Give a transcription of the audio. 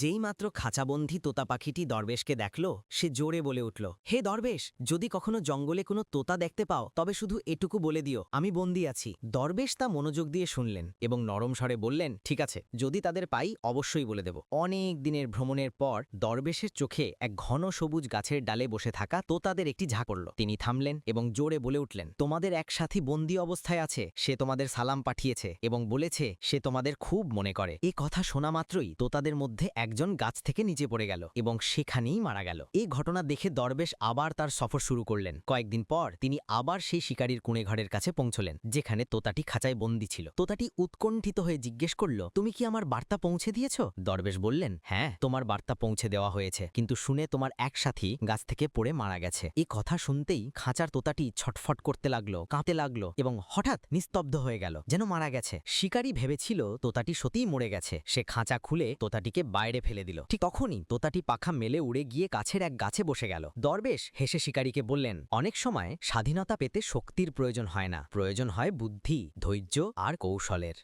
যেই মাত্র খাঁচাবন্ধী তোতা পাখিটি দরবেশকে দেখল, সে জোরে বলে উঠল, হে দরবেশ, যদি কখনো জঙ্গলে কোনো তোতা দেখতে পাও, তবে শুধু এটুকু বলে দিও, আমি বন্দি আছি। দরবেশ তা মনোযোগ দিয়ে শুনলেন এবং নরম স্বরে বললেন, ঠিক আছে, যদি তাদের পাই, অবশ্যই বলে দেব। অনেক দিনের ভ্রমণের পর, দরবেশের চোখে এক ঘন সবুজ গাছের ডালে বসে থাকা তোতাদের একটি ঝাঁ করল তিনি থামলেন এবং জোরে বলে উঠলেন, তোমাদের এক সাথী বন্দি অবস্থায় আছে, সে তোমাদের সালাম পাঠিয়েছে এবং বলেছে, সে তোমাদের খুব মনে করে। এ কথা শোনা মাত্রই তোতাদের মধ্যে একজন গাছ থেকে নিচে পড়ে গেল এবং সেখানেই মারা গেল। এই ঘটনা দেখে দরবেশ আবার তার সফর শুরু করলেন। কয়েকদিন পর তিনি আবার সেই শিকারীর কুঁড়েঘরের কাছে পৌঁছলেন, যেখানে তোতাটি খাঁচায় বন্দি ছিল। তোতাটি উৎকণ্ঠিত হয়ে জিজ্ঞেস করল, তুমি কি আমার বার্তা পৌঁছে দিয়েছ? দরবেশ বললেন হ্যাঁ তোমার বার্তা পৌঁছে দেওয়া হয়েছে, কিন্তু শুনে তোমার এক সাথী গাছ থেকে পড়ে মারা গেছে। এই কথা শুনতেই খাঁচার তোতাটি ছটফট করতে লাগল কাঁতে লাগল এবং হঠাৎ নিস্তব্ধ হয়ে গেল, যেন মারা গেছে। শিকারী ভেবেছিল তোতাটি সত্যিই মরে গেছে। সে খাঁচা খুলে তোতাটিকে বাইরে ফেলে দিল। ঠিক তখনই তোতাটি পাখা মেলে উড়ে গিয়ে কাছের এক গাছে বসে গেল। দরবেশ হেসে শিকারীকে বললেন, অনেক সময় স্বাধীনতা পেতে শক্তির প্রয়োজন হয় না। প্রয়োজন হয় বুদ্ধি, ধৈর্য আর কৌশলের।